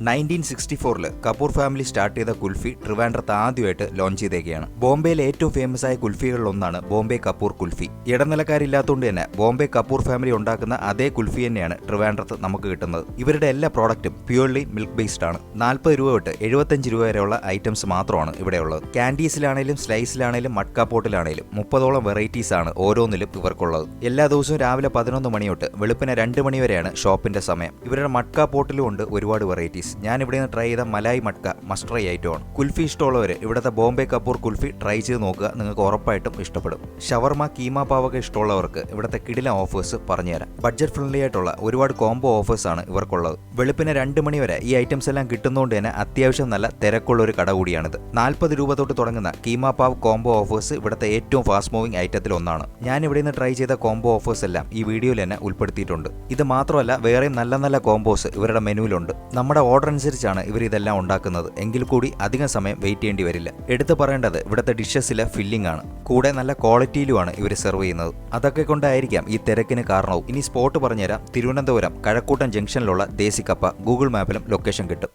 Nineteen sixty ഫോറിൽ Kapoor family start ചെയ്ത കുൽഫി ട്രിവാൻഡ്രത്ത് ആദ്യമായിട്ട് ലോഞ്ച് ചെയ്തേക്കുകയാണ് ബോംബെയിലെ ഏറ്റവും ഫേമസ് ആയ കുൽഫികളിലൊന്നാണ് ബോംബെ കപൂർ കുൽഫി. ഇടനിലക്കാരില്ലാത്തതുകൊണ്ട് തന്നെ ബോംബെ കപൂർ ഫാമിലി ഉണ്ടാക്കുന്ന അതേ കുൽഫി തന്നെയാണ് ട്രിവാൻഡ്രത്ത് നമുക്ക് കിട്ടുന്നത്. ഇവരുടെ എല്ലാ പ്രോഡക്റ്റും പ്യുവർലി മിൽക്ക് ബേസ്ഡ് ആണ് നാൽപ്പത് രൂപ തൊട്ട് എഴുപത്തഞ്ച് രൂപ വരെയുള്ള ഐറ്റംസ് മാത്രമാണ് ഇവിടെയുള്ളത്. കാൻഡീസിലാണേലും സ്ലൈസിലാണേലും മട്ക പോട്ടിലാണേലും മുപ്പതോളം വെറൈറ്റീസ് ആണ് ഓരോന്നിലും ഇവർക്കുള്ളത്. എല്ലാ ദിവസവും രാവിലെ പതിനൊന്ന് മണി തൊട്ട് വെളുപ്പിന് രണ്ട് മണി വരെയാണ് ഷോപ്പിന്റെ സമയം. ഇവരുടെ മട്ക പോട്ടിലും ഉണ്ട് ഒരുപാട് വെറൈറ്റീസ്. ഞാൻ ഇവിടെ നിന്ന് ട്രൈ ചെയ്ത മലായി മട്ക മസ്റ്റ് ട്രൈ ഐറ്റമാണ് കുൽഫി ഇഷ്ടമുള്ളവർ ഇവിടുത്തെ ബോംബെ കപൂർ കുൽഫി ട്രൈ ചെയ്ത് നോക്കുക നിങ്ങൾക്ക് ഉറപ്പായിട്ടും ഇഷ്ടപ്പെടും. ഷവർമ കീമ പാവൊക്കെ ഇഷ്ടമുള്ളവർക്ക് ഇവിടുത്തെ കിടില ഓഫേഴ്സ് പറഞ്ഞുതരാം ബഡ്ജറ്റ് ഫ്രണ്ട്ലി ആയിട്ടുള്ള ഒരുപാട് കോംബോ ഓഫേഴ്സ് ആണ് ഇവർക്കുള്ളത്. വെളുപ്പിന് രണ്ട് മണി വരെ ഈ ഐറ്റംസ് എല്ലാം കിട്ടുന്നതുകൊണ്ട് തന്നെ അത്യാവശ്യം നല്ല തിരക്കുള്ള ഒരു കട കൂടിയാണിത്. നാൽപ്പത് രൂപ തൊട്ട് തുടങ്ങുന്ന കീമ പാവ് കോംബോ ഓഫേഴ്സ് ഇവിടുത്തെ ഏറ്റവും ഫാസ്റ്റ് മൂവിംഗ് ഐറ്റത്തിൽ ഒന്നാണ്. ഞാൻ ഇവിടെ നിന്ന് ട്രൈ ചെയ്ത കോംബോ ഓഫേഴ്സ് എല്ലാം ഈ വീഡിയോയിൽ തന്നെ ഉൾപ്പെടുത്തിയിട്ടുണ്ട്. ഇത് മാത്രമല്ല വേറെയും നല്ല നല്ല കോംബോസ് ഇവരുടെ മെനുവിലുണ്ട് നമ്മുടെ ഓർഡർ അനുസരിച്ചാണ് ഇവർ ഇതെല്ലാം ഉണ്ടാക്കുന്നത്. എങ്കിൽ കൂടി അധികം സമയം വെയിറ്റ് ചെയ്യേണ്ടി വരില്ല. എടുത്തു പറയേണ്ടത് ഇവിടുത്തെ ഡിഷസിലെ ഫില്ലിംഗ് ആണ്. കൂടെ നല്ല ക്വാളിറ്റിയിലുമാണ് ഇവർ സെർവ് ചെയ്യുന്നത്. അതൊക്കെ കൊണ്ടായിരിക്കാം ഈ തിരക്കിന് കാരണവും. ഇനി സ്പോട്ട് പറഞ്ഞുതരാം. തിരുവനന്തപുരം കഴക്കൂട്ടം ജംഗ്ഷനിലുള്ള ദേശിക്കപ്പ ഗൂഗിൾ മാപ്പിലും ലൊക്കേഷൻ കിട്ടും.